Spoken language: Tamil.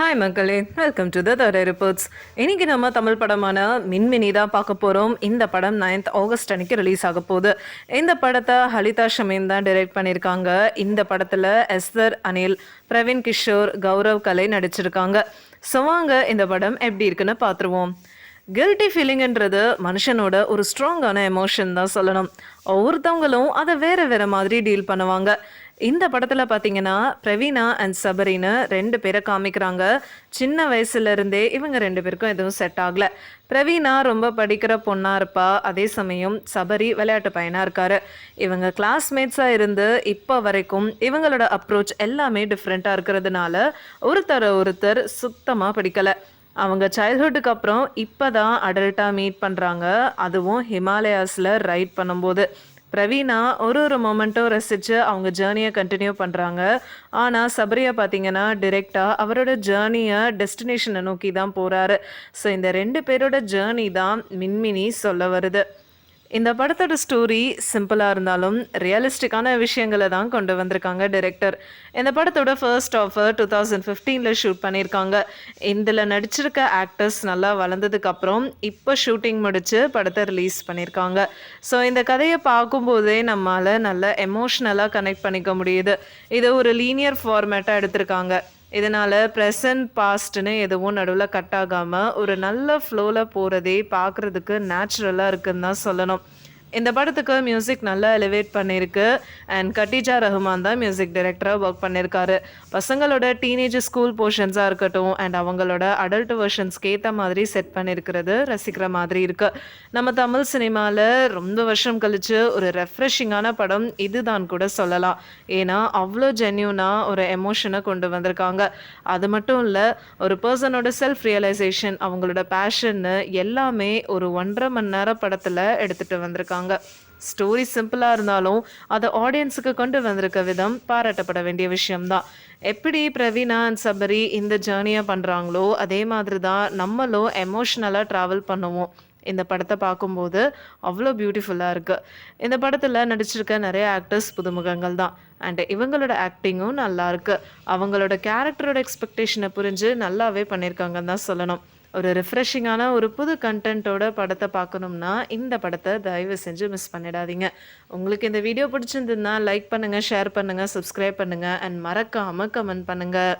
ஹாய் மக்களே வெல்கம் டு த தர ரிப்போர்ட்ஸ் இன்றைக்கி நம்ம தமிழ் படமான மின்மினி தான் பார்க்க போகிறோம் இந்த படம் நைன்த் ஆகஸ்ட் அன்னைக்கு ரிலீஸ் ஆக போகுது. இந்த படத்தை ஹலிதா ஷமீன் தான் டைரக்ட் பண்ணியிருக்காங்க. இந்த படத்தில் எஸ்தர் அனில் பிரவீன் கிஷோர் கௌரவ் கலை நடிச்சிருக்காங்க. ஸோ வாங்க இந்த படம் எப்படி இருக்குன்னு பார்த்துருவோம். கில்ட்டி ஃபீலிங்ன்றது மனுஷனோட ஒரு ஸ்ட்ராங்கான எமோஷன் தான் சொல்லணும். ஒவ்வொருத்தவங்களும் அதை வேறு வேறு மாதிரி டீல் பண்ணுவாங்க. இந்த படத்தில் பார்த்தீங்கன்னா பிரவீனா அண்ட் சபரின்னு ரெண்டு பேரை காமிக்கிறாங்க. சின்ன வயசுல இருந்தே இவங்க ரெண்டு பேருக்கும் எதுவும் செட் ஆகல. பிரவீனா ரொம்ப படிக்கிற பொண்ணா இருப்பா. அதே சமயம் சபரி விளையாட்டு பையனா இருக்காரு. இவங்க கிளாஸ்மேட்ஸாக இருந்து இப்போ வரைக்கும் இவங்களோட அப்ரோச் எல்லாமே டிஃப்ரெண்ட்டாக இருக்கிறதுனால ஒருத்தர் ஒருத்தர் சுத்தமாக பிடிக்கல. அவங்க சைல்ட்ஹுட்டுக்கு அப்புறம் இப்போ தான் அடல்ட்டாக மீட் பண்ணுறாங்க அதுவும் ஹிமாலயாஸில் ரைட் பண்ணும்போது. பிரவீனா ஒரு ஒரு மொமெண்ட்டும் ரசித்து அவங்க ஜேர்னியை கண்டினியூ பண்ணுறாங்க ஆனால் சபரியா பார்த்தீங்கன்னா டிரெக்டாக அவரோட ஜேர்னியை டெஸ்டினேஷனை நோக்கி தான் போகிறாரு ஸோ இந்த ரெண்டு பேரோட ஜேர்னி தான் மின்மினி சொல்ல வருது. இந்த படத்தோட ஸ்டோரி சிம்பிளாக இருந்தாலும் ரியலிஸ்டிக்கான விஷயங்களை தான் கொண்டு வந்திருக்காங்க டைரக்டர் இந்த படத்தோட ஃபர்ஸ்ட் ஆஃபர் டூ தௌசண்ட் ஃபிஃப்டீனில் ஷூட் பண்ணியிருக்காங்க. இதில் நடிச்சிருக்க ஆக்டர்ஸ் நல்லா வளர்ந்ததுக்கப்புறம் இப்போ ஷூட்டிங் முடித்து படத்தை ரிலீஸ் பண்ணியிருக்காங்க. ஸோ இந்த கதையை பார்க்கும்போதே நம்மளால் நல்ல எமோஷ்னலாக கனெக்ட் பண்ணிக்க முடியுது. இதை ஒரு லீனியர் ஃபார்மேட்டாக எடுத்திருக்காங்க. இதனால் ப்ரெசன்ட் பாஸ்ட்னு எதுவும் நடுவில் கட் ஆகாமல் ஒரு நல்ல ஃப்ளோவில் போகிறதே பார்க்குறதுக்கு நேச்சுரலாக இருக்குன்னு தான் சொல்லணும். இந்த படத்துக்கு மியூசிக் நல்லா எலிவேட் பண்ணியிருக்கு. அண்ட் கட்டிஜா ரஹ்மான் தான் மியூசிக் டைரக்டராக ஒர்க் பண்ணியிருக்காரு. பசங்களோட டீனேஜ் ஸ்கூல் போர்ஷன்ஸாக இருக்கட்டும் அண்ட் அவங்களோட அடல்ட் வெர்ஷன்ஸ்க்கு ஏற்ற மாதிரி செட் பண்ணியிருக்கிறது ரசிக்கிற மாதிரி இருக்குது நம்ம தமிழ் சினிமாவில் ரொம்ப வருஷம் கழிச்சு ஒரு ரெஃப்ரெஷிங்கான படம் இதுதான் கூட சொல்லலாம். ஏன்னா அவ்வளோ ஜென்யூனாக ஒரு எமோஷனை கொண்டு வந்திருக்காங்க. அது மட்டும் இல்லை ஒரு பர்சனோட செல்ஃப் ரியலைசேஷன் அவங்களோட பேஷன்னு எல்லாமே ஒரு ஒன்றரை மணி நேர படத்தில் எடுத்துகிட்டு வந்திருக்காங்க. ஸ்டோரி சிம்பிளாக இருந்தாலும் அதை ஆடியன்ஸுக்கு கொண்டு வந்திருக்க விதம் பாராட்டப்பட வேண்டிய விஷயம்தான் எப்படி பிரவீனா அண்ட் சபரி இந்த ஜேர்னியை பண்ணுறாங்களோ அதே மாதிரி தான் நம்மளும் எமோஷ்னலாக ட்ராவல் பண்ணுவோம். இந்த படத்தை பார்க்கும்போது அவ்வளோ பியூட்டிஃபுல்லாக இருக்குது இந்த படத்தில் நடிச்சிருக்க நிறைய ஆக்டர்ஸ் புதுமுகங்கள் தான் அண்ட் இவங்களோட ஆக்டிங்கும் நல்லாயிருக்கு அவங்களோட கேரக்டரோட எக்ஸ்பெக்டேஷனை புரிஞ்சு நல்லாவே பண்ணியிருக்காங்கன்னு தான் சொல்லணும். ஒரு ரிஃப்ரெஷிங்கான ஒரு புது கண்டென்ட்டோட படத்தை பார்க்கணும்னா இந்த படத்தை தயவு செஞ்சு மிஸ் பண்ணிடாதீங்க. உங்களுக்கு இந்த வீடியோ பிடிச்சிருந்ததுன்னா லைக் பண்ணுங்கள் ஷேர் பண்ணுங்கள் சப்ஸ்கிரைப் பண்ணுங்கள் அண்ட் மறக்காமல் கமெண்ட் பண்ணுங்கள்